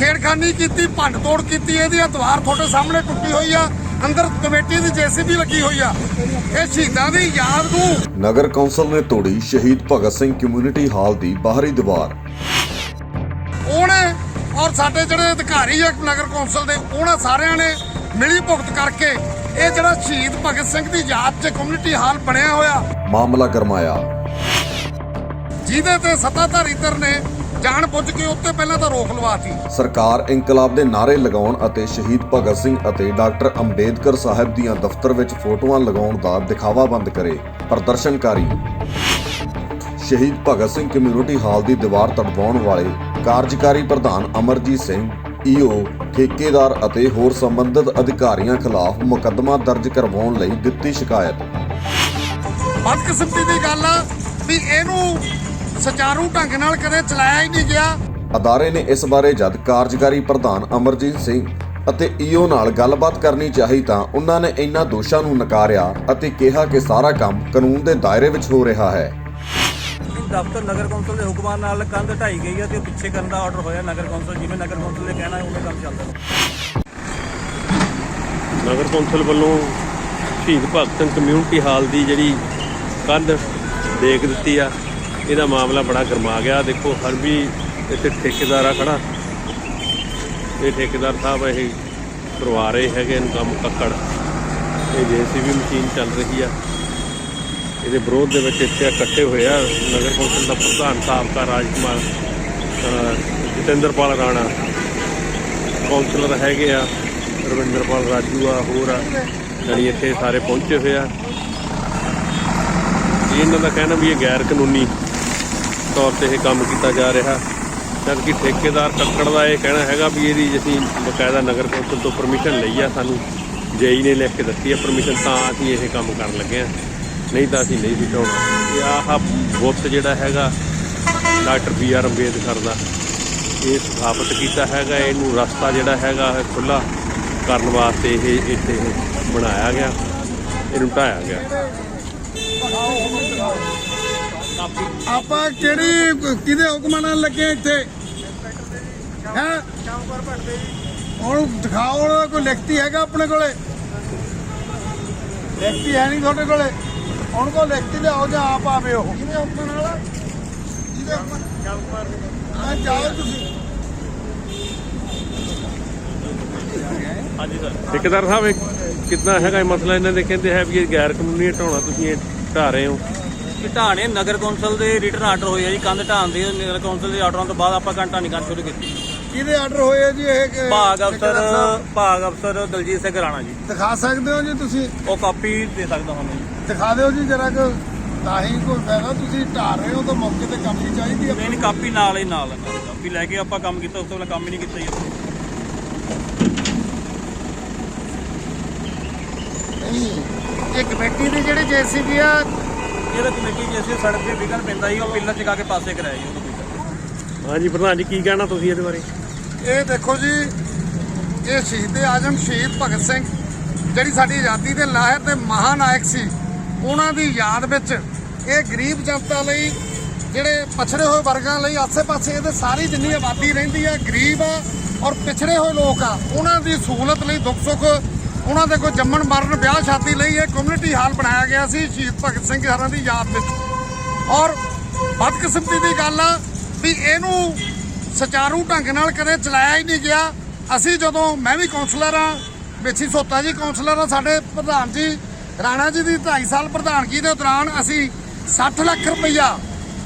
ਛੇੜਖਾਨੀ ਕੀਤੀ ਭੰਨ ਤੋੜ ਕੀਤੀ ਇਹਦੀ ਦੀਵਾਰ ਤੁਹਾਡੇ ਸਾਹਮਣੇ ਟੁੱਟੀ ਹੋਈ ਆ। ਅੰਦਰ ਕਮੇਟੀ ਦੀ ਜੇਸੀਬੀ ਲੱਗੀ ਹੋਈ ਆ। ਇਹ ਸ਼ਹੀਦਾਂ ਦੀ ਯਾਦ ਨੂੰ ਨਗਰ ਕੌਂਸਲ ਨੇ ਤੋੜੀ ਸ਼ਹੀਦ ਭਗਤ ਸਿੰਘ ਕਮਿਊਨਿਟੀ ਹਾਲ ਦੀ ਬਾਹਰੀ ਦੀਵਾਰ। ਉਹਨੇ ਔਰ ਸਾਡੇ ਜਿਹੜੇ ਅਧਿਕਾਰੀ ਆ ਨਗਰ ਕੌਂਸਲ ਦੇ ਉਹਨਾਂ ਸਾਰਿਆਂ ਨੇ ਮਿਲੀ ਭੁਗਤ ਕਰਕੇ ਇਹ ਜਿਹੜਾ ਸ਼ਹੀਦ ਭਗਤ ਸਿੰਘ ਦੀ ਯਾਦ 'ਚ ਕਮਿਊਨਿਟੀ ਹਾਲ ਬਣਿਆ ਹੋਇਆ। ਮਾਮਲਾ ਗਰਮਾਇਆ। ਜਿਹਦੇ ਤੇ ਸੱਤਾਧਾਰੀ ਧਿਰ ਨੇ ਜਾਣ ਬੁੱਝ ਕੇ ਉੱਤੇ ਪਹਿਲਾਂ ਤਾਂ ਰੋਕ ਲਵਾਤੀ। ਸਰਕਾਰ ਇਨਕਲਾਬ ਦੇ ਨਾਰੇ ਲਗਾਉਣ ਅਤੇ ਸ਼ਹੀਦ ਭਗਤ ਸਿੰਘ ਅਤੇ ਡਾਕਟਰ ਅੰਬੇਦਕਰ ਸਾਹਿਬ ਦੀਆਂ ਦਫ਼ਤਰ ਵਿੱਚ ਫੋਟੋਆਂ ਲਗਾਉਣ ਦਾ ਦਿਖਾਵਾ ਬੰਦ ਕਰੇ ਪ੍ਰਦਰਸ਼ਨਕਾਰੀ। ਸ਼ਹੀਦ ਭਗਤ ਸਿੰਘ ਕਮਿਊਨਿਟੀ ਹਾਲ ਦੀ ਦੀਵਾਰ ਤੜਵਾਉਣ ਵਾਲੇ ਕਾਰਜਕਾਰੀ ਪ੍ਰਧਾਨ ਅਮਰਜੀਤ ਸਿੰਘ ਈਓ ਠੇਕੇਦਾਰ ਅਤੇ ਹੋਰ ਸੰਬੰਧਿਤ ਅਧਿਕਾਰੀਆਂ ਖਿਲਾਫ ਮੁਕੱਦਮਾ ਦਰਜ ਕਰਵਾਉਣ ਲਈ ਦਿੱਤੀ ਸ਼ਿਕਾਇਤ। ਬਦਕਿਸਮਤੀ ਦੀ ਗੱਲ ਆ ਵੀ ਇਹਨੂੰ ਸੁਚਾਰੂ ਢੰਗ ਨਾਲ ਕਦੇ ਚਲਾਇਆ ਹੀ ਨਹੀਂ ਗਿਆ। ਅਦਾਰੇ ਨੇ ਇਸ ਬਾਰੇ ਜਦ ਕਾਰਜਕਾਰੀ ਪ੍ਰਧਾਨ ਅਮਰਜੀਤ ਸਿੰਘ ਅਤੇ ਈਓ ਨਾਲ ਗੱਲਬਾਤ ਕਰਨੀ ਚਾਹੀ ਤਾਂ ਉਹਨਾਂ ਨੇ ਇਨ੍ਹਾਂ ਦੋਸ਼ਾਂ ਨੂੰ ਨਕਾਰਿਆ ਅਤੇ ਕਿਹਾ ਕਿ ਸਾਰਾ ਕੰਮ ਕਾਨੂੰਨ ਦੇ ਦਾਇਰੇ ਵਿੱਚ ਹੋ ਰਿਹਾ ਹੈ। ਦਫ਼ਤਰ ਨਗਰ ਕੌਂਸਲ ਦੇ ਹੁਕਮਾਂ ਨਾਲ ਕੰਧ ਢਾਈ ਗਈ ਹੈ ਤੇ ਪਿੱਛੇ ਕਰਨ ਦਾ ਆਰਡਰ ਹੋਇਆ ਨਗਰ ਕੌਂਸਲ ਜਿਵੇਂ ਨਗਰ ਕੌਂਸਲ ਦੇ ਕਹਿਣਾ ਹੈ ਉਵੇਂ ਕੰਮ ਚੱਲਦਾ। ਨਗਰ ਕੌਂਸਲ ਵੱਲੋਂ ਸ਼ਹੀਦ ਭਗਤ ਸਿੰਘ ਕਮਿਊਨਿਟੀ ਹਾਲ ਦੀ ਜਿਹੜੀ ਕੰਧ ਦੇਖ ਦਿੱਤੀ ਆ। ਇਹਦਾ ਮਾਮਲਾ ਬੜਾ ਗਰਮਾ ਗਿਆ। ਦੇਖੋ ਹਰ ਵੀ ਇੱਥੇ ਠੇਕੇਦਾਰ ਆ ਖੜਾ। ਇਹ ਠੇਕੇਦਾਰ ਸਾਹਿਬ ਇਹ ਕਰਵਾ ਰਹੇ ਹੈਗੇ ਇਹਨੂੰ ਕੰਮ ਕੱਕੜ ਇਹ ਜੀਸੀਬੀ ਮਸ਼ੀਨ ਚੱਲ ਰਹੀ ਆ। ਇਹਦੇ ਵਿਰੋਧ ਦੇ ਵਿੱਚ ਇੱਥੇ ਇਕੱਠੇ ਹੋਏ ਆ ਨਗਰ ਕੌਂਸਲ ਦਾ ਪ੍ਰਧਾਨ ਸਾਬਕਾ ਰਾਜਕੁਮਾਰ ਅਹ, ਜਤਿੰਦਰਪਾਲ ਰਾਣਾ। ਕੌਂਸਲਰ ਹੈਗੇ ਆ ਰਵਿੰਦਰਪਾਲ ਰਾਜੂ ਆ ਹੋਰ ਆ। ਜਾਣੀ ਇੱਥੇ ਸਾਰੇ ਪਹੁੰਚੇ ਹੋਏ ਆ। ਇਹਨਾਂ ਦਾ ਕਹਿਣਾ ਵੀ ਇਹ ਗੈਰ ਕਾਨੂੰਨੀ ਤੌਰ ਤੇ ਇਹ ਕੰਮ ਕੀਤਾ ਜਾ ਰਿਹਾ। ਜਦ ਕਿ ਠੇਕੇਦਾਰ ਕੱਕੜ ਦਾ ਇਹ ਕਹਿਣਾ ਹੈਗਾ ਵੀ ਇਹਦੀ ਅਸੀਂ ਬਕਾਇਦਾ ਨਗਰ ਕੌਂਸਲ ਤੋਂ ਪਰਮਿਸ਼ਨ ਲਈ ਆ, ਸਾਨੂੰ ਜੇਈ ਨੇ ਲਿਖ ਕੇ ਦਿੱਤੀ ਆ ਪਰਮਿਸ਼ਨ ਤਾਂ ਅਸੀਂ ਇਹ ਕੰਮ ਕਰਨ ਲੱਗੇ ਆ। ਨਹੀਂ ਤਾਂ ਅਸੀਂ ਨਹੀਂ ਸੀ ਢਾਉਣਾ ਇਹ ਆਹ ਬੁੱਤ ਜਿਹੜਾ ਹੈਗਾ, ਡਾਕਟਰ ਬੀ ਆਰ ਅੰਬੇਦਕਰ ਦਾ, ਇਹ ਸਥਾਪਿਤ ਕੀਤਾ ਹੈਗਾ। ਇਹਨੂੰ ਰਸਤਾ ਜਿਹੜਾ ਹੈਗਾ ਖੁੱਲਾ ਕਰਨ ਵਾਸਤੇ ਇਹ ਇੱਥੇ ਬਣਾਇਆ ਗਿਆ, ਇਹਨੂੰ ਢਾਇਆ ਗਿਆ। ਆਪਾਂ ਕਿਹੜੀ ਕਿਹਦੇ ਹੁਕਮਾਂ ਨਾਲ ਲੱਗੇ ਇੱਥੇ? ਹੈ? ਹੁਣ ਦਿਖਾਓ ਉਹਦਾ ਕੋਈ ਲਿਖਤੀ ਹੈਗਾ ਆਪਣੇ ਕੋਲੇ? ਲਿਖਤੀ ਹੈ ਨਹੀਂ ਤੁਹਾਡੇ ਕੋਲੇ? ਹੁਣ ਕੋ ਲਿਖਤੀ ਲਿਆਓ ਜਾਂ ਆਪ ਆਵੇ ਉਹ। ਕਿਹਦੇ ਹੁਕਮਾਂ ਨਾਲ? ਜਿਹਦੇ ਹੁਕਮਾਂ ਹਾਂ ਜਾਓ ਤੁਸੀਂ ਹਾਂਜੀ ਸਰ ਠੇਕੇਦਾਰ ਸਾਹਿਬ ਕਿੰਨਾ ਹੈਗਾ ਇਹ ਮਸਲਾ? ਇਹਨਾਂ ਦੇ ਕਹਿੰਦੇ ਹੈ ਵੀ ਇਹ ਗੈਰ ਕਾਨੂੰਨੀ ਢਾਉਣਾ ਤੁਸੀਂ ਇਹ ਢਾ ਰਹੇ ਹੋ। ਢਾਣੇ ਨਗਰ ਕੌਂਸਲ ਦੇ ਰਿਟਰਨ ਆਰਡਰ ਹੋਏ ਆ ਜੀ ਕੰਧ ਢਾਣ ਦੇ ਨਗਰ ਕੌਂਸਲ ਦੇ ਆਰਡਰਾਂ ਤੋਂ ਬਾਅਦ ਆਪਾਂ ਘੰਟਾ ਨਹੀਂ ਕੰਮ ਸ਼ੁਰੂ ਕੀਤੀ। ਕਿਹਦੇ ਆਰਡਰ ਹੋਏ ਆ ਜੀ ਇਹ ਕਿ- ਭਾਗ ਅਫਸਰ ਠੇਕੇਦਾਰ ਸਾਹਿਬ? ਭਾਗ ਅਫਸਰ ਦਲਜੀਤ ਸਿੰਘ ਰਾਣਾ ਜੀ। ਦਿਖਾ ਸਕਦੇ ਹੋ ਜੀ ਤੁਸੀਂ? ਉਹ ਕਾਪੀ ਦੇ ਸਕਦਾ ਤੁਹਾਨੂੰ ਜੀ। ਦਿਖਾ ਦਿਓ ਜੀ ਜਰਾ ਕੁ ਤਾਂ ਹੀ ਕੋਈ ਫਾਇਦਾ। ਤੁਸੀਂ ਢਾਹ ਰਹੇ ਹੋ ਤਾਂ ਮੌਕੇ ਤੇ ਕੰਮ ਹੀ ਚਾਹੀਦੀ ਆ। ਨਹੀਂ ਕਾਪੀ ਨਾਲ ਹੀ ਨਾਲ ਨਾਲ। ਕਾਪੀ ਲੈ ਕੇ ਆਪਾਂ ਕੰਮ ਕੀਤਾ ਉਸ ਤੋਂ ਪਹਿਲਾਂ ਕੰਮ ਹੀ ਨਹੀਂ ਕੀਤਾ ਜੀ ਆਪਾਂ। ਇਹ ਕਮੇਟੀ ਦੀ ਜਿਹੜੀ ਜੇਸੀਬੀ ਆ ਇਹਦਾ ਕਮੇਟੀ ਜੇ ਅਸੀਂ ਸੜਕ ਤੇ ਵਿਗਨ ਪੈਂਦਾ ਜੀ ਉਹ ਪਿੱਲਰ ਚਕਾ ਕੇ ਪਾਸੇ ਕਰਾਇਆ ਜੀ ਉਹਨੂੰ ਕੋਈ ਹਾਂਜੀ ਪ੍ਰਧਾਨ ਜੀ ਕੀ ਕਹਿਣਾ ਤੁਸੀਂ ਇਹਦੇ ਬਾਰੇ? ਇਹ ਦੇਖੋ ਜੀ ਇਹ ਸ਼ਹੀਦ ਆਜਮ ਸ਼ਹੀਦ ਭਗਤ ਸਿੰਘ ਜਿਹੜੀ ਸਾਡੀ ਆਜ਼ਾਦੀ ਦੇ ਲਾਹਰ ਤੇ ਮਹਾਨਾਇਕ ਸੀ ਉਹਨਾਂ ਦੀ ਯਾਦ ਵਿੱਚ ਇਹ ਗਰੀਬ ਜਨਤਾ ਲਈ ਜਿਹੜੇ ਪਛੜੇ ਹੋਏ ਵਰਗਾਂ ਲਈ ਆਸੇ-ਪਾਸੇ ਇਹਦੇ ਸਾਰੀ ਜਿੰਨੀ ਆਬਾਦੀ ਰਹਿੰਦੀ ਆ ਗਰੀਬ ਆ ਔਰ ਪਿਛੜੇ ਹੋਏ ਲੋਕ ਆ ਉਹਨਾਂ ਦੀ ਸਹੂਲਤ ਲਈ ਦੁੱਖ ਸੁੱਖ ਉਹਨਾਂ ਦੇ ਕੋਈ ਜੰਮਣ ਮਰਨ ਵਿਆਹ ਸ਼ਾਦੀ ਲਈ ਇਹ ਕਮਿਊਨਿਟੀ ਹਾਲ ਬਣਾਇਆ ਗਿਆ ਸੀ ਸ਼ਹੀਦ ਭਗਤ ਸਿੰਘ ਹਰਾਂ ਦੀ ਯਾਦ ਵਿੱਚ। ਔਰ ਬਦਕਿਸਮਤੀ ਦੀ ਗੱਲ ਆ ਵੀ ਇਹਨੂੰ ਸੁਚਾਰੂ ਢੰਗ ਨਾਲ ਕਦੇ ਚਲਾਇਆ ਹੀ ਨਹੀਂ ਗਿਆ। ਅਸੀਂ ਜਦੋਂ ਮੈਂ ਵੀ ਕਾਉਂਸਲਰ ਆ ਮੇਥੀ ਸੋਤਾ ਜੀ ਕਾਉਂਸਲਰ ਆ, ਸਾਡੇ ਪ੍ਰਧਾਨ ਜੀ, ਰਾਣਾ ਜੀ ਦੀ 2.5 ਸਾਲ ਪ੍ਰਧਾਨਗੀ ਦੇ ਦੌਰਾਨ ਅਸੀਂ 60 ਲੱਖ ਰੁਪਈਆ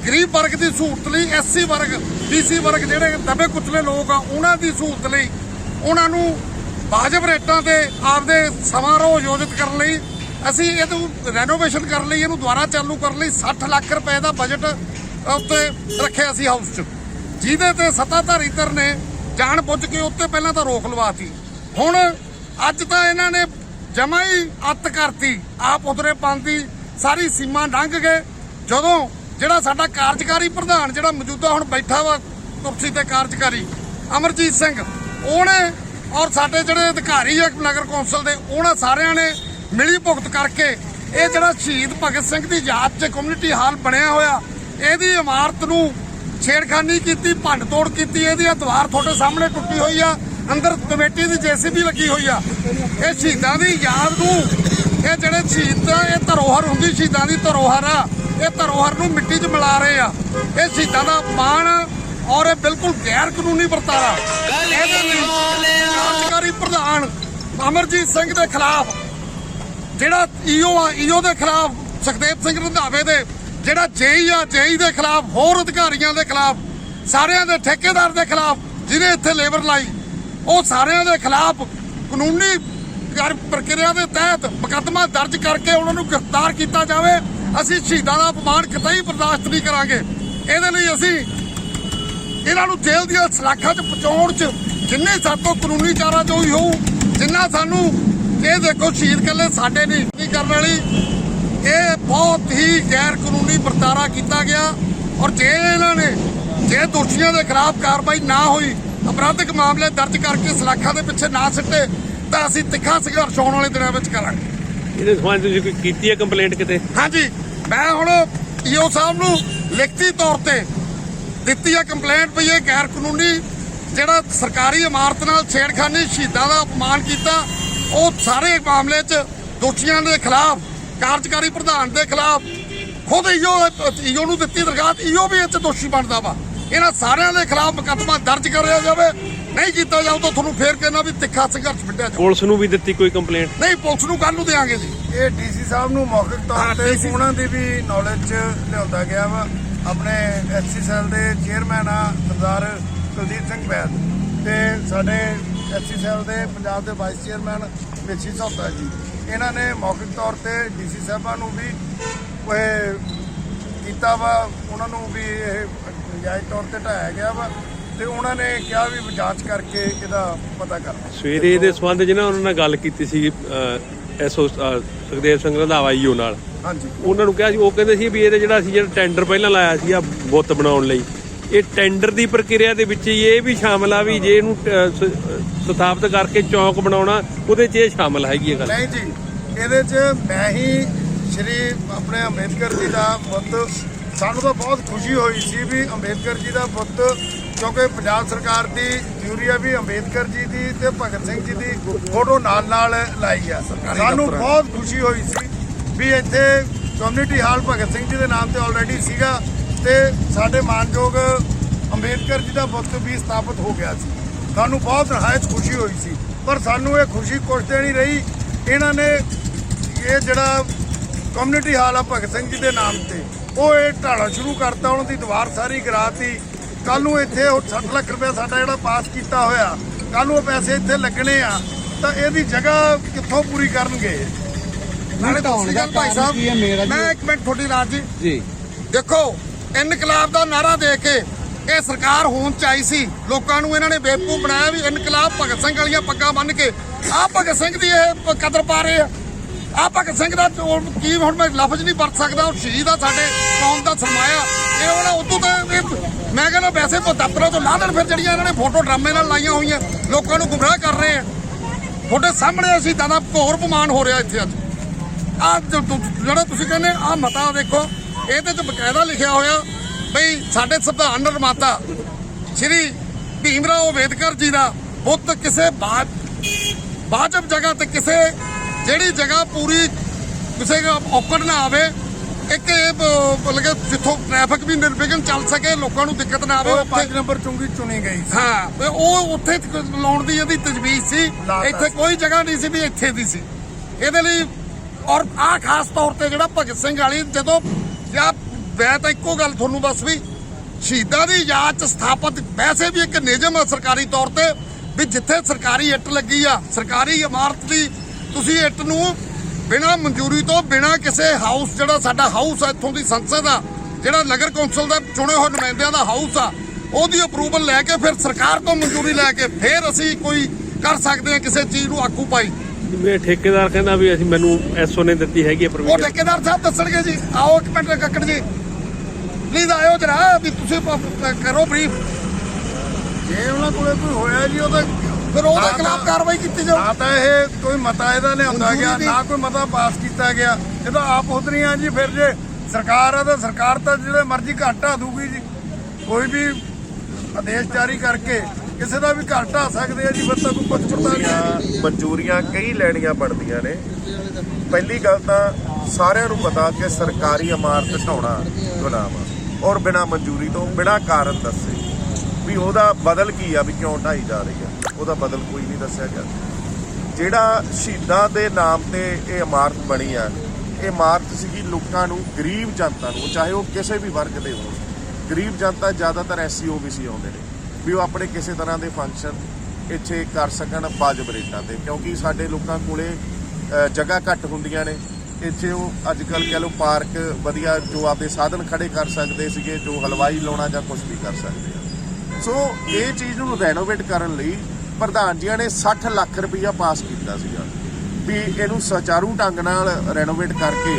ਗਰੀਬ ਵਰਗ ਦੀ ਸਹੂਲਤ ਲਈ ਐਸਸੀ ਵਰਗ ਬੀਸੀ ਵਰਗ ਜਿਹੜੇ ਦਬੇ ਕੁਚਲੇ ਲੋਕ ਆ, ਉਹਨਾਂ ਦੀ ਸਹੂਲਤ ਲਈ ਉਹਨਾਂ ਨੂੰ ਵਾਜਬ ਰੇਟਾਂ ਤੇ ਆਪਦੇ ਸਮਾਰੋਹ ਆਯੋਜਿਤ ਕਰਨ ਲਈ, ਅਸੀਂ ਇਹਨੂੰ ਰੈਨੋਵੇਸ਼ਨ ਕਰਨ ਲਈ, ਇਹਨੂੰ ਦੁਬਾਰਾ ਚਾਲੂ ਕਰਨ ਲਈ 60 ਲੱਖ ਰੁਪਏ ਦਾ ਬਜਟ ਉੱਤੇ ਰੱਖਿਆ ਸੀ ਹਾਊਸ 'ਚ। ਜਿਹਦੇ ਤੇ ਸੱਤਾਧਾਰੀ ਧਿਰ ਨੇ ਜਾਣ ਬੁੱਝ ਕੇ ਉੱਤੇ ਪਹਿਲਾਂ ਤਾਂ ਰੋਕ ਲਵਾਤੀ। ਹੁਣ ਅੱਜ ਤਾਂ ਇਹਨਾਂ ਨੇ ਜਮਾ ਹੀ ਅੱਤ ਕਰਤੀ, ਆਪ ਉਧਰੇ ਪਾਉਂਦੀ ਸਾਰੀ ਸੀਮਾ ਲੰਘ ਗਏ। ਜਦੋਂ ਜਿਹੜਾ ਸਾਡਾ ਕਾਰਜਕਾਰੀ ਪ੍ਰਧਾਨ ਜਿਹੜਾ ਮੌਜੂਦਾ ਹੁਣ ਬੈਠਾ ਵਾ ਕੁਰਸੀ ਤੇ ਕਾਰਜਕਾਰੀ, ਅਮਰਜੀਤ ਸਿੰਘ, ਉਹਨੇ ਔਰ ਸਾਡੇ ਜਿਹੜੇ ਅਧਿਕਾਰੀ ਆ ਨਗਰ ਕੌਂਸਲ ਦੇ, ਉਹਨਾਂ ਸਾਰਿਆਂ ਨੇ ਮਿਲੀ ਭੁਗਤ ਕਰਕੇ ਇਹ ਜਿਹੜਾ ਸ਼ਹੀਦ ਭਗਤ ਸਿੰਘ ਦੀ ਯਾਦ 'ਚ ਕਮਿਊਨਿਟੀ ਹਾਲ ਬਣਿਆ ਹੋਇਆ, ਇਹਦੀ ਇਮਾਰਤ ਨੂੰ ਛੇੜਖਾਨੀ ਕੀਤੀ ਭੰਡ ਤੋੜ ਕੀਤੀ, ਇਹਦੀ ਆਹ ਦੀਵਾਰ ਤੁਹਾਡੇ ਸਾਹਮਣੇ ਟੁੱਟੀ ਹੋਈ ਆ, ਅੰਦਰ ਕਮੇਟੀ ਦੀ ਜੇਸੀਬੀ ਲੱਗੀ ਹੋਈ ਆ। ਇਹ ਸ਼ਹੀਦਾਂ ਦੀ ਯਾਦ ਨੂੰ, ਇਹ ਜਿਹੜੇ ਸ਼ਹੀਦ ਇਹ ਧਰੋਹਰ ਹੁੰਦੀ ਸ਼ਹੀਦਾਂ ਦੀ ਧਰੋਹਰ ਆ, ਇਹ ਧਰੋਹਰ ਨੂੰ ਮਿੱਟੀ 'ਚ ਮਿਲਾ ਰਹੇ ਆ। ਇਹ ਸ਼ਹੀਦਾਂ ਦਾ ਮਾਣ ਔਰ ਇਹ ਬਿਲਕੁਲ ਗੈਰ ਕਾਨੂੰਨੀ ਵਰਤਾਰਾ। ਇਹਦੇ ਲਈ ਕਾਰਜਕਾਰੀ ਪ੍ਰਧਾਨ ਅਮਰਜੀਤ ਸਿੰਘ ਦੇ ਖਿਲਾਫ ਜਿਹੜਾ ਈਓ ਆ ਈਓ ਦੇ ਖਿਲਾਫ ਸੁਖਦੇਵ ਸਿੰਘ ਰੰਧਾਵੇ ਦੇ ਜਿਹੜਾ ਜੇਈ ਆ ਜੇਈ ਦੇ ਖਿਲਾਫ ਹੋਰ ਅਧਿਕਾਰੀਆਂ ਦੇ ਖਿਲਾਫ ਸਾਰਿਆਂ ਦੇ ਠੇਕੇਦਾਰ ਦੇ ਖਿਲਾਫ ਜਿਹਨੇ ਇੱਥੇ ਲੇਬਰ ਲਾਈ ਉਹ ਸਾਰਿਆਂ ਦੇ ਖਿਲਾਫ ਕਾਨੂੰਨੀ ਕਰ- ਪ੍ਰਕਿਰਿਆ ਦੇ ਤਹਿਤ ਮੁਕੱਦਮਾ ਦਰਜ ਕਰਕੇ ਉਹਨਾਂ ਨੂੰ ਗ੍ਰਿਫਤਾਰ ਕੀਤਾ ਜਾਵੇ। ਅਸੀਂ ਸ਼ਹੀਦਾਂ ਦਾ ਅਪਮਾਨ ਕਿਤੇ ਬਰਦਾਸ਼ਤ ਨਹੀਂ ਕਰਾਂਗੇ। ਇਹਦੇ ਲਈ ਅਸੀਂ ਇਹਨਾਂ ਨੂੰ ਜੇਲ੍ਹ ਦੀਆਂ ਸਲਾਖਾਂ 'ਚ ਪਹੁੰਚਾਉਣ 'ਚ ਜਿੰਨੇ ਸਾਤੋਂ ਕਾਨੂੰਨੀ ਚਾਰਾ ਜੋਈ ਹੋਊ ਜਿੰਨਾ ਸਾਨੂੰ ਇਹ ਦੇਖੋ ਸ਼ਹੀਦ ਕੱਲੇ ਸਾਡੇ ਨਹੀਂ ਨਹੀਂ ਕਰਨ ਵਾਲੀ। ਇਹ ਬਹੁਤ ਹੀ ਗੈਰ ਕਾਨੂੰਨੀ ਵਰਤਾਰਾ ਕੀਤਾ ਗਿਆ ਔਰ ਜੇ ਇਹਨਾਂ ਨੇ ਜੇ ਦੋਸ਼ੀਆਂ ਦੇ ਖਿਲਾਫ ਕਾਰਵਾਈ ਨਾ ਹੋਈ ਅਪਰਾਧਿਕ ਮਾਮਲੇ ਦਰਜ ਕਰਕੇ ਸਲਾਖਾਂ ਦੇ ਪਿੱਛੇ ਨਾ ਸਿੱਟੇ ਤਾਂ ਅਸੀਂ ਤਿੱਖਾ ਸੰਘਰਸ਼ ਆਉਣ ਵਾਲੇ ਦਿਨਾਂ ਵਿੱਚ ਕਰਾਂਗੇ। ਇਹਦੇ ਸਮਾਨ ਤੁਸੀਂ ਕੋਈ ਕੀਤੀ ਹੈ ਕੰਪਲੇਂਟ ਕਿਤੇ? ਹਾਂਜੀ ਮੈਂ ਹੁਣ ਈਓ ਸਾਹਿਬ ਨੂੰ ਲਿਖਤੀ ਤੌਰ ਤੇ ਦਿੱਤੀ ਹੈ ਕੰਪਲੇਂਟ ਵੀ ਇਹ ਗੈਰ ਕਾਨੂੰਨੀ ਜਿਹੜਾ ਸਰਕਾਰੀ ਇਮਾਰਤ ਨਾਲ ਛੇੜਖਾਨੀ ਸ਼ਹੀਦਾਂ ਦਾ ਅਪਮਾਨ ਕੀਤਾ ਉਹ ਸਾਰੇ ਮਾਮਲੇ 'ਚ ਦੋਸ਼ੀਆਂ ਦੇ ਖਿਲਾਫ ਕਾਰਜਕਾਰੀ ਪ੍ਰਧਾਨ ਦੇ ਖਿਲਾਫ ਖੁਦ ਈਓ ਈਓ ਨੂੰ ਦਿੱਤੀ ਦਰਖਾਸਤ ਈਓ ਵੀ 'ਚ ਦੋਸ਼ੀ ਬਣਦਾ ਵਾ। ਇਹਨਾਂ ਸਾਰਿਆਂ ਦੇ ਖਿਲਾਫ ਮੁਕੱਦਮਾ ਦਰਜ ਕਰਿਆ ਜਾਵੇ ਨਹੀਂ ਕੀਤਾ ਜਾਊ ਤਾਂ ਤੁਹਾਨੂੰ ਫੇਰ ਕਹਿਣਾ ਵੀ ਤਿੱਖਾ ਸੰਘਰਸ਼ ਵਿੱਢਿਆ ਜਾਊ। ਪੁਲਿਸ ਨੂੰ ਵੀ ਦਿੱਤੀ ਕੋਈ ਕੰਪਲੇਂਟ ਨਹੀਂ ਪੁਲਿਸ ਨੂੰ ਕੱਲ ਨੂੰ ਦੇਾਂਗੇ ਜੀ। ਇਹ ਡੀਸੀ ਸਾਹਿਬ ਨੂੰ ਮੌਖਿਕ ਤੌਰ ਤੇ ਉਹਨਾਂ ਦੀ ਵੀ ਨੌਲੇਜ ਚ ਲਿਆਉਂਦਾ ਗਿਆ ਵਾ। ਆਪਣੇ ਐਸਸੀ ਸੈੱਲ ਦੇ ਚੇਅਰਮੈਨ ਆ, ਸਰਦਾਰ ਕੁਲਦੀਪ ਸਿੰਘ ਬੈਦ। ਤੇ ਸਾਡੇ ਐਸਸੀ ਸੈੱਲ ਦੇ ਪੰਜਾਬ ਦੇ ਵਾਈਸ ਚੇਅਰਮੈਨ ਵਿਸ਼ੀ ਸੌਤਾ ਜੀ। ਇਹਨਾਂ ਨੇ ਮੌਖਿਕ ਤੌਰ ਤੇ ਡੀਸੀ ਸਾਹਿਬਾਂ ਨੂੰ ਵੀ ਕੀਤਾ ਵਾ, ਉਹਨਾਂ ਨੂੰ ਵੀ ਇਹ ਨਜਾਇਜ਼ ਤੌਰ ਤੇ ਢਾਇਆ ਗਿਆ ਵਾ। ਤੇ ਉਹਨਾਂ ਨੇ ਕਿਹਾ ਵੀ ਜਾਂਚ ਕਰਕੇ ਇਹਦਾ ਪਤਾ ਕਰਨਾ ਸਵੇਰੇ ਇਹਦੇ ਸੰਬੰਧ ਜਿਹਨਾਂ ਉਹਨਾਂ ਨਾਲ ਗੱਲ ਕੀਤੀ ਸੀ ਐਸਓ ਸੁਖਦੇਵ ਸਿੰਘ ਰੰਧਾਵਾ ਈਓ ਨਾਲ। ਹਾਂਜੀ। ਉਹਨਾਂ ਨੂੰ ਕਿਹਾ ਸੀ ਉਹ ਕਹਿੰਦੇ ਸੀ ਵੀ ਇਹਦੇ ਜਿਹੜਾ ਸੀ ਜਿਹੜਾ ਟੈਂਡਰ ਪਹਿਲਾਂ ਲਾਇਆ ਸੀ ਆ ਬੁੱਤ ਬਣਾਉਣ ਲਈ। ਇਹ ਟੈਂਡਰ ਦੀ ਪ੍ਰਕਿਰਿਆ ਦੇ ਵਿੱਚ ਹੀ ਇਹ ਵੀ ਸ਼ਾਮਲ ਆ ਵੀ ਜੇ ਇਹਨੂੰ ਸਥਾਪਿਤ ਕਰਕੇ ਚੌਕ ਬਣਾਉਣਾ ਉਹਦੇ 'ਚ ਇਹ ਸ਼ਾਮਲ ਹੈਗੀ ਇਹ ਗੱਲ। ਨਹੀਂ ਜੀ ਇਹਦੇ 'ਚ ਮੈਂ ਹੀ ਸ਼੍ਰੀ ਆਪਣੇ ਅੰਬੇਦਕਰ ਜੀ ਦਾ ਬੁੱਤ ਸਾਨੂੰ ਤਾਂ ਬਹੁਤ ਖੁਸ਼ੀ ਹੋਈ ਸੀ ਵੀ ਅੰਬੇਦਕਰ ਜੀ ਦਾ ਬੁੱਤ ਕਿਉਂਕਿ ਪੰਜਾਬ ਸਰਕਾਰ ਦੀ ਜ਼ਰੂਰੀ ਆ ਵੀ ਅੰਬੇਦਕਰ ਜੀ ਦੀ ਤੇ ਭਗਤ ਸਿੰਘ ਜੀ ਦੀ ਫੋਟੋ ਨਾਲ ਨਾਲ ਲਾਈ ਆ। ਸਾਨੂੰ ਬਹੁਤ ਖੁਸ਼ੀ ਹੋਈ ਸੀ ਵੀ ਇੱਥੇ ਕਮਿਊਨਿਟੀ ਹਾਲ ਭਗਤ ਸਿੰਘ ਜੀ ਦੇ ਨਾਮ ਤੇ ਆਲਰੇਡੀ ਸੀਗਾ ਤੇ ਸਾਡੇ ਮਾਨਯੋਗ ਅੰਬੇਦਕਰ ਜੀ ਦਾ ਬੁੱਤ ਵੀ ਸਥਾਪਿਤ ਹੋ ਗਿਆ ਸੀ। ਸਾਨੂੰ ਬਹੁਤ ਨਿਹਾਇਤ ਖੁਸ਼ੀ ਹੋਈ ਸੀ, ਪਰ ਸਾਨੂੰ ਇਹ ਖੁਸ਼ੀ ਕੁਛ ਦੇਣੀ ਰਹੀ। ਇਹਨਾਂ ਨੇ ਇਹ ਜਿਹੜਾ ਕਮਿਊਨਿਟੀ ਹਾਲ ਆ ਭਗਤ ਸਿੰਘ ਜੀ ਦੇ ਨਾਮ ਤੇ, ਉਹ ਇਹ ਢਾਣਾ ਸ਼ੁਰੂ ਕਰਤਾ, ਉਹਨਾਂ ਦੀ ਦੀਵਾਰ ਸਾਰੀ ਗਰਾਤੀ। ਕੱਲ ਨੂੰ ਇੱਥੇ ਉਹ 60 ਲੱਖ ਰੁਪਏ ਸਾਡਾ ਜਿਹੜਾ ਪਾਸ ਕੀਤਾ ਹੋਇਆ ਕੱਲ ਨੂੰ ਉਹ ਪੈਸੇ ਇੱਥੇ ਲੱਗਣੇ ਆ, ਤਾਂ ਇਹਦੀ ਜਗ੍ਹਾ ਕਿੱਥੋਂ ਪੂਰੀ ਕਰਨਗੇ? ਨਾਲੇ ਦੂਸਰੀ ਗੱਲ ਭਾਈ ਸਾਹਿਬ। ਮੈਂ ਇੱਕ ਮਿੰਟ ਤੁਹਾਡੀ ਰਾਜ ਜੀ। ਜੀ। ਦੇਖੋ ਇਨਕਲਾਬ ਦਾ ਨਾਰਾ ਦੇ ਕੇ ਇਹ ਸਰਕਾਰ ਹੋਣ ਚ ਆਈ ਸੀ। ਲੋਕਾਂ ਨੂੰ ਇਹਨਾਂ ਨੇ ਬੇਵਕੂਫ ਬਣਾਇਆ ਵੀ ਇਨਕਲਾਬ ਭਗਤ ਸਿੰਘ ਵਾਲੀਆਂ ਪੱਗਾਂ ਬੰਨ ਕੇ ਆਹ ਭਗਤ ਸਿੰਘ ਦੀ ਇਹ ਕਦਰ ਪਾ ਰਹੇ ਆ। ਭਗਤ ਸਿੰਘ ਦਾ ਕੀ ਹੁਣ ਮੈਂ ਲਫ਼ਜ਼ ਨਹੀਂ ਵਰਤ ਸਕਦਾ ਉਹ ਸ਼ਹੀਦ ਆ ਸਾਡੇ ਕੌਮ ਦਾ ਸਰਮਾਇਆ। ਇਹ ਉਹਨਾਂ ਉਦੋਂ ਤਾਂ ਮੈਂ ਕਹਿੰਦਾ ਵੈਸੇ ਦਫ਼ਤਰਾਂ ਤੋਂ ਲਾ ਦੇਣ ਫਿਰ ਜਿਹੜੀਆਂ ਇਹਨਾਂ ਨੇ ਫੋਟੋ ਡਰਾਮੇ ਨਾਲ ਲਾਈਆਂ ਹੋਈਆਂ ਲੋਕਾਂ ਨੂੰ ਗੁੰਮਰਾਹ ਕਰ ਰਹੇ ਆ। ਤੁਹਾਡੇ ਸਾਹਮਣੇ ਅਸੀਂ ਦਾ ਘੋਰ ਪਮਾਨ ਹੋ ਰਿਹਾ ਇੱਥੇ ਅੱਜ। ਆ ਜਿਹੜਾ ਤੁਸੀਂ ਕਹਿੰਦੇ ਆ ਮਤਾ ਦੇਖੋ ਇਹਦੇ ਚ ਬਕਾਇਦਾ ਲਿਖਿਆ ਹੋਇਆ ਬਈ ਸਾਡੇ ਸੰਵਿਧਾਨ ਨਿਰਮਾਤਾ ਸ਼੍ਰੀ ਭੀਮ ਰਾਓ ਅੰਬੇਦਕਰ ਜੀ ਦਾ ਬੁੱਤ ਕਿਸੇ ਬਾਜ ਬਾਜਬ ਜਗ੍ਹਾ ਤੇ ਕਿਸੇ ਜਿਹੜੀ ਜਗ੍ਹਾ ਪੂਰੀ ਕਿਸੇ ਔਕੜ ਨਾ ਆਵੇ ਇੱਕ ਇਹ ਕਿ ਜਿੱਥੋਂ ਟ੍ਰੈਫਿਕ ਵੀ ਨਿਰਵਿਘਨ ਚੱਲ ਸਕੇ ਲੋਕਾਂ ਨੂੰ ਦਿੱਕਤ ਨਾ ਆਵੇ ਉਹ ਉੱਥੇ 5 ਨੰਬਰ ਚੁੰਗੀ ਚੁਣੀ ਗਈ ਸੀ। ਹਾਂ ਤੇ ਉਹ ਉੱਥੇ ਤ- ਲਾਉਣ ਦੀ ਇਹਦੀ ਤਜਵੀਜ਼ ਸੀ। ਇੱਥੇ। ਕੋਈ ਜਗ੍ਹਾ ਨਹੀਂ ਸੀ ਵੀ ਇੱਥੇ ਦੀ ਸੀ। ਇਹਦੇ ਲਈ ਔਰ ਆ ਖਾਸ ਤੌਰ ਤੇ ਜਿਹੜਾ ਭਗਤ ਸਿੰਘ ਵਾਲੀ ਜਦੋਂ ਜਾਂ ਮੈਂ ਤਾਂ ਇੱਕੋ ਗੱਲ ਤੁਹਾਨੂੰ ਬਸ ਵੀ, ਸ਼ਹੀਦਾਂ ਦੀ ਯਾਦ ਚ ਸਥਾਪਿਤ ਵੈਸੇ ਵੀ ਇੱਕ ਨਿਯਮ ਆ ਸਰਕਾਰੀ ਤੌਰ ਤੇ ਵੀ ਜਿੱਥੇ ਸਰਕਾਰੀ ਇੱਟ ਲੱਗੀ ਆ, ਸਰਕਾਰੀ ਇਮਾਰਤ ਦੀ, ਤੁਸੀਂ ਇੱਟ ਨੂੰ ਬਿਨਾਂ ਮਨਜ਼ੂਰੀ ਤੋਂ, ਬਿਨਾਂ ਕਿਸੇ ਹਾਊਸ ਜਿਹੜਾ ਸਾਡਾ ਹਾਊਸ ਆ, ਇੱਥੋਂ ਦੀ ਸੰਸਦ ਆ, ਜਿਹੜਾ ਨਗਰ ਕੌਂਸਲ ਦਾ ਚੁਣੇ ਹੋਏ ਨੁਮਾਇੰਦਿਆਂ ਦਾ ਹਾਊਸ ਆ, ਉਹਦੀ ਅਪਰੂਵਲ ਲੈ ਕੇ ਫਿਰ ਸਰਕਾਰ ਤੋਂ ਮਨਜ਼ੂਰੀ ਲੈ ਕੇ ਫਿਰ ਅਸੀਂ ਕੋਈ ਕਰ ਸਕਦੇ ਹਾਂ ਕਿਸੇ ਚੀਜ਼ ਨੂੰ ਆਗੂ ਪਾਈ ਜਿਵੇਂ ਠੇਕੇਦਾਰ ਕਹਿੰਦਾ ਵੀ ਅਸੀਂ ਮੈਨੂੰ ਐਸਓ ਨੇ ਦਿੱਤੀ ਹੈਗੀ ਉਹ ਪਰਮਿਸ਼ਨ ਠੇਕੇਦਾਰ ਸਾਹਿਬ ਦੱਸਣਗੇ ਜੀ। ਆਓ ਇੱਕ ਮਿੰਟ ਕੱਕੜ ਜੀ। ਪਲੀਜ਼ ਆਇਓ ਜਰਾ ਵੀ ਤੁਸੀਂ ਪ- ਪ- ਕਰੋ ਬਰੀਫ ਜੇ ਉਹਨਾਂ ਕੋਲੇ ਕੋਈ ਹੋਇਆ ਜੀ ਉਹ ਤਾਂ ਫਿਰ ਉਹਦੇ ਖਿਲਾਫ ਕਾਰਵਾਈ ਕੀਤੀ ਜਾਓ ਨਾ ਤਾਂ ਇਹ ਕੋਈ ਮਤਾ ਇਹਦਾ ਲਿਆਂਦਾ ਮਨਜ਼ੂਰੀ ਗਿਆ ਦੀ- ਨਾ ਕੋਈ ਮਤਾ ਪਾਸ ਕੀਤਾ ਗਿਆ। ਇਹ ਤਾਂ ਆਪ ਉਧਰੀਆਂ ਜੀ ਫਿਰ ਜੇ ਸਰਕਾਰ ਆ ਤਾਂ ਸਰਕਾਰ ਤਾਂ ਜਿਹੜੇ ਮਰਜ਼ੀ ਘਾਟਾ ਦੂਗੀ ਜੀ। ਕੋਈ ਵੀ ਆਦੇਸ਼ ਜਾਰੀ ਕਰਕੇ ਕਿਸੇ ਦਾ ਵੀ ਘਰ ਢਾਹ ਸਕਦੇ ਆ ਜੀ, ਫਿਰ ਤਾਂ ਕੋਈ ਕੁਝ ਪਤਾ ਨਹੀਂ ਮਨਜ਼ੂਰੀਆਂ ਕਈ ਲੈਣੀਆਂ ਬਣਦੀਆਂ ਨੇ। ਪਹਿਲੀ ਗੱਲ ਤਾਂ ਸਾਰਿਆਂ ਨੂੰ ਪਤਾ ਕਿ ਸਰਕਾਰੀ ਇਮਾਰਤ ਢਾਉਣਾ ਗੁਨਾਹ ਵਾ, ਔਰ ਬਿਨਾਂ ਮਨਜ਼ੂਰੀ ਤੋਂ, ਬਿਨਾਂ ਕਾਰਨ ਦੱਸੇ। ਵੀ ਉਹਦਾ ਬਦਲ ਕੀ ਆ, ਵੀ ਕਿਉਂ ਢਾਈ ਜਾ ਰਹੀ ਆ? ਉਹਦਾ ਬਦਲ ਕੋਈ ਨਹੀਂ ਦੱਸਿਆ ਗਿਆ। ਜਿਹੜਾ ਸ਼ਹੀਦਾਂ ਦੇ ਨਾਮ ਤੇ ਇਹ ਇਮਾਰਤ ਬਣੀ ਆ, ਇਹ ਇਮਾਰਤ ਸੀਗੀ ਲੋਕਾਂ ਨੂੰ, ਗਰੀਬ ਜਨਤਾ ਨੂੰ, ਚਾਹੇ ਉਹ ਕਿਸੇ ਵੀ ਵਰਗ ਦੇ ਹੋਣ। ਗਰੀਬ ਜਨਤਾ ਜ਼ਿਆਦਾਤਰ ਐਸਸੀ ਓਬੀਸੀ ਆਉਂਦੇ ਨੇ। ਵੀ ਉਹ ਆਪਣੇ ਕਿਸੇ ਤਰ੍ਹਾਂ ਦੇ ਫੰਕਸ਼ਨ ਇੱਥੇ ਕਰ ਸਕਣ ਵਾਜਬ ਰੇਟਾਂ ਤੇ, ਕਿਉਂਕਿ ਸਾਡੇ ਲੋਕਾਂ ਕੋਲੇ ਜਗ੍ਹਾ ਘੱਟ ਹੁੰਦੀਆਂ ਨੇ। ਇੱਥੇ ਉਹ ਅੱਜ ਕੱਲ ਕਹਿ ਲਓ ਪਾਰਕ ਵਧੀਆ ਜੋ ਆਪਦੇ ਸਾਧਨ ਖੜੇ ਕਰ ਸਕਦੇ ਸੀਗੇ, ਜੋ ਹਲਵਾਈ ਲਾਉਣਾ ਜਾਂ ਕੁਝ ਵੀ ਕਰ ਸਕਦੇ ਆ। ਸੋ ਇਹ ਚੀਜ਼ ਨੂੰ ਰੈਨੋਵੇਟ ਕਰਨ ਲਈ ਪ੍ਰਧਾਨ ਜੀਆਂ ਨੇ 60 ਲੱਖ ਰੁਪਈਆ ਪਾਸ ਕੀਤਾ ਸੀਗਾ। ਵੀ ਇਹਨੂੰ ਸੁਚਾਰੂ ਢੰਗ ਨਾਲ ਰੈਨੋਵੇਟ ਕਰਕੇ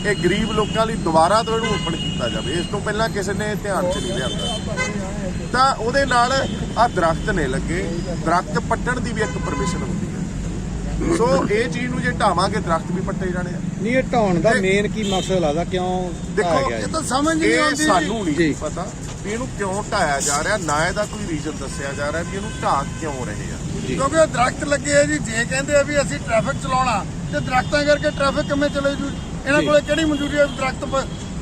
ਇਹ ਗਰੀਬ ਲੋਕਾਂ ਲਈ ਦੁਬਾਰਾ ਤੋਂ ਇਹਨੂੰ ਓਪਨ ਕੀਤਾ ਜਾਵੇ। ਇਸ ਤੋਂ ਪਹਿਲਾਂ ਕਿਸੇ ਨੇ ਧਿਆਨ 'ਚ ਨਹੀਂ ਲਿਆਂਦਾ। ਤਾਂ ਉਹਦੇ ਨਾਲ ਆ ਦਰਖਤ ਨੇ ਲੱਗੇ। ਦਰਖਤ ਪੱਟਣ ਦੀ ਵੀ ਇੱਕ ਪਰਮਿਸ਼ਨ ਹੁੰਦੀ ਹੈ। ਸੋ ਇਹ ਚੀਜ਼ ਨੂੰ ਜੇ ਢਾਵਾਂਗੇ ਦਰਖਤ ਵੀ ਪੱਟੇ ਜਾਣੇ ਆ। ਨਹੀਂ ਇਹ ਢਾਉਣ ਦਾ ਮੇਨ ਕੀ ਮਕਸਦ ਲੱਗਦਾ ਕਿਉਂ ਦੇਖੋ ਇਹ? ਤਾਂ ਸਮਝ ਨਹੀਂ ਆਉਂਦੀ। ਸਾਨੂੰ। ਨਹੀਂ ਪਤਾ ਵੀ ਇਹਨੂੰ ਕਿਉਂ ਢਾਇਆ ਜਾ ਰਿਹਾ? ਨਾ ਇਹਦਾ ਕੋਈ ਰੀਜ਼ਨ ਦੱਸਿਆ ਜਾ ਰਿਹਾ ਵੀ ਇਹਨੂੰ ਢਾਹ ਕਿਉਂ ਰਹੇ ਆ। ਕਿਉਂਕਿ ਉਹ ਦਰਖਤ ਲੱਗੇ ਆ ਜੀ। ਜੇ ਕਹਿੰਦੇ ਆ ਵੀ ਅਸੀਂ ਟ੍ਰੈਫਿਕ ਚਲਾਉਣਾ ਤੇ ਦਰਖਤਾਂ ਕਰਕੇ ਟ੍ਰੈਫਿਕ ਕਿਵੇਂ ਚਲੇ ਜੂ? ਇਹਨਾਂ ਕੋਲੇ ਕਿਹੜੀ ਮਨਜ਼ੂਰੀ ਹੈ ਦਰਖਤ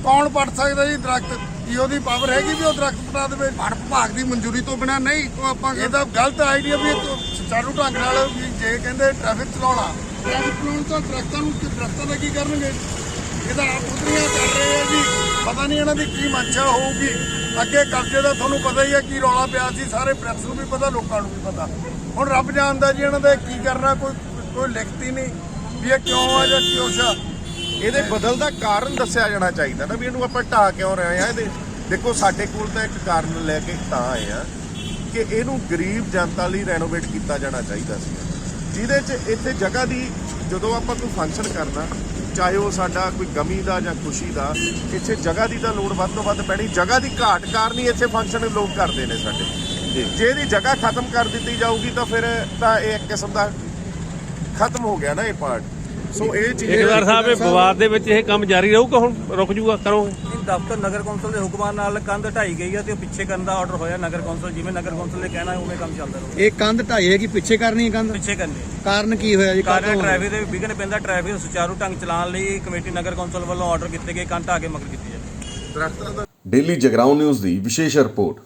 ਕੌਣ ਪੱਟ ਸਕਦਾ ਜੀ ਦਰਖਤ? ਕੀ ਉਹਦੀ ਪਾਵਰ ਹੈਗੀ ਵੀ ਉਹ ਦਰਖਤ ਪਟਾ ਦੇਵੇ। ਵਣ ਵਿਭਾਗ ਦੀ ਮਨਜ਼ੂਰੀ ਤੋਂ ਬਿਨਾ ਨਹੀਂ ਉਹ ਆਪਾਂ ਇਹ ਤਾਂ ਗਲਤ ਆਈਡੀਆ ਵੀ ਸੁਚਾਰੂ ਢੰਗ ਨਾਲ ਵੀ ਜੇ ਕਹਿੰਦੇ ਟ੍ਰੈਫਿਕ ਚਲਾਉਣਾ ਟ੍ਰੈਫਿਕ ਕਾਨੂੰਨ ਤਾਂ ਦਰਖਤਾਂ ਨੂੰ ਦਰਖਤਾਂ ਦਾ ਕੀ ਕਰਨਗੇ? ਇਹ ਤਾਂ ਆਪ ਉਤਰੀਆਂ ਕਰ ਰਹੇ ਆ ਜੀ। ਪਤਾ ਨਹੀਂ ਇਹਨਾਂ ਦੀ ਕੀ ਮਨਸ਼ਾ ਹੋਊਗੀ। ਅੱਗੇ ਕਬਜ਼ੇ ਦਾ ਤੁਹਾਨੂੰ ਪਤਾ ਹੀ ਆ ਕੀ ਰੌਲਾ ਪਿਆ ਸੀ ਸਾਰੇ ਪ੍ਰੈਸ ਨੂੰ ਵੀ ਪਤਾ ਲੋਕਾਂ ਨੂੰ ਵੀ ਪਤਾ। ਹੁਣ ਰੱਬ ਜਾਣਦਾ ਜੀ ਇਹਨਾਂ ਦਾ ਕੀ ਕਰਨਾ ਕੋਈ ਕੋਈ ਲਿਖਤੀ ਨਹੀਂ ਵੀ ਇਹ ਕਿਉਂ ਆ ਜਾਂ ਕਿਉਂ ਸ਼ਾ। ਇਹਦੇ ਬਦਲ ਦਾ ਕਾਰਨ ਦੱਸਿਆ ਜਾਣਾ ਚਾਹੀਦਾ ਨਾ ਵੀ ਇਹਨੂੰ ਆਪਾਂ ਢਾਹ ਕਿਉਂ ਰਹੇ ਆ ਇਹਦੇ ਦੇਖੋ ਸਾਡੇ ਕੋਲ ਤਾਂ ਇੱਕ ਕਾਰਨ ਲੈ ਕੇ ਤਾਂ ਆਏ ਆ ਕਿ ਇਹਨੂੰ ਗਰੀਬ ਜਨਤਾ ਲਈ ਰੈਨੋਵੇਟ ਕੀਤਾ ਜਾਣਾ ਚਾਹੀਦਾ ਸੀ। ਜਿਹਦੇ 'ਚ ਇੱਥੇ ਜਗ੍ਹਾ ਦੀ ਜਦੋਂ ਆਪਾਂ ਕੋਈ ਫੰਕਸ਼ਨ ਕਰਨਾ ਚਾਹੇ ਉਹ ਸਾਡਾ ਕੋਈ ਗਮੀ ਦਾ ਜਾਂ ਖੁਸ਼ੀ ਦਾ ਇੱਥੇ ਜਗ੍ਹਾ ਦੀ ਤਾਂ ਲੋੜ ਵੱਧ ਤੋਂ ਵੱਧ ਪੈਣੀ। ਜਗ੍ਹਾ ਦੀ ਘਾਟ ਕਾਰਨ ਹੀ ਇੱਥੇ ਫੰਕਸ਼ਨ ਲੋਕ ਕਰਦੇ ਨੇ ਸਾਡੇ। ਜੇ। ਇਹਦੀ ਜਗ੍ਹਾ ਖਤਮ ਕਰ ਦਿੱਤੀ ਜਾਊਗੀ ਤਾਂ ਫਿਰ ਤਾਂ ਇਹ ਇੱਕ ਕਿਸਮ ਦਾ ਖਤਮ ਹੋ ਗਿਆ ਨਾ ਇਹ ਪਾਰਟ ਸੋ ਇਹ ਚੀਜ਼ ਠੇਕੇਦਾਰ ਸਾਹਿਬ ਇਹ ਵਿਵਾਦ ਦੇ ਵਿੱਚ ਇਹ ਕੰਮ ਜਾਰੀ ਰਹੂਗਾ ਹੁਣ ਰੁਕ ਜੂਗਾ ਕਰੋਗੇ? ਇਹ ਦਫ਼ਤਰ ਨਗਰ ਕੌਂਸਲ ਦੇ ਹੁਕਮਾਂ ਨਾਲ ਕੰਧ ਢਾਈ ਗਈ ਹੈ ਤੇ ਉਹ ਪਿੱਛੇ ਕਰਨ ਦਾ ਆਰਡਰ ਹੋਇਆ ਨਗਰ ਕੌਂਸਲ ਜਿਵੇਂ ਨਗਰ ਕੌਂਸਲ ਨੇ ਕਹਿਣਾ ਉਵੇਂ ਕੰਮ ਚੱਲਦਾ ਰਹੂਗਾ। ਇਹ ਕੰਧ ਢਾਈ ਹੈਗੀ ਪਿੱਛੇ ਕਰਨੀ ਹੈ ਕੰਧ? ਪਿੱਛੇ ਕਰਨੀ ਕਾਰਨ ਕੀ ਹੋਇਆ ਜੀ? ਕਾਰਨ? ਟ੍ਰੈਫਿਕ ਦੇ ਵਿਘਨ ਪੈਂਦਾ ਟ੍ਰੈਫਿਕ ਨੂੰ ਸੁਚਾਰੂ ਢੰਗ ਚਲਾਉਣ ਲਈ ਕਮੇਟੀ ਨਗਰ ਕੌਂਸਲ ਵੱਲੋਂ ਆਰਡਰ ਕੀਤੇ ਗਏ ਕੰਧ ਢਾਹ ਕੇ ਮਗਰ ਕੀਤੀ ਜਾਵੇ ਦਰਖਤਾਂ ਦਾ ਡੇਲੀ ਜਗਰਾਉਂ ਨਿਊਜ਼ ਦੀ ਵਿਸ਼ੇਸ਼ ਰਿਪੋਰਟ।